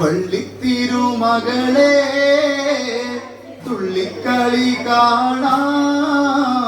വള്ളിത്തിരുമകളെ തുള്ളിക്കളി കാണാൻ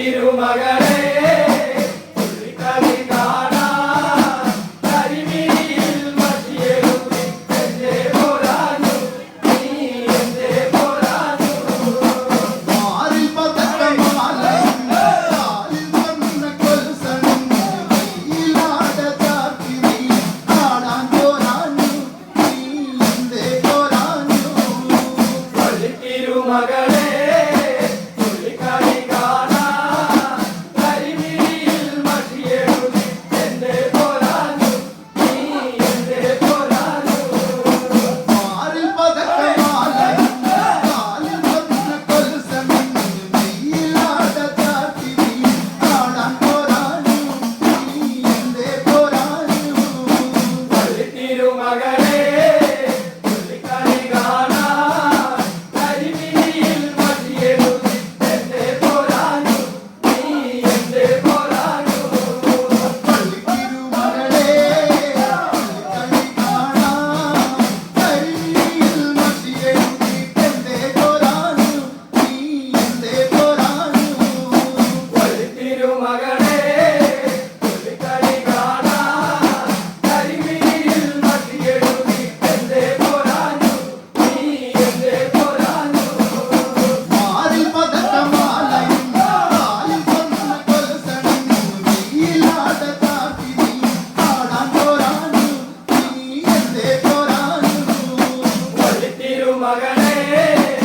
Tira uma garota. ei.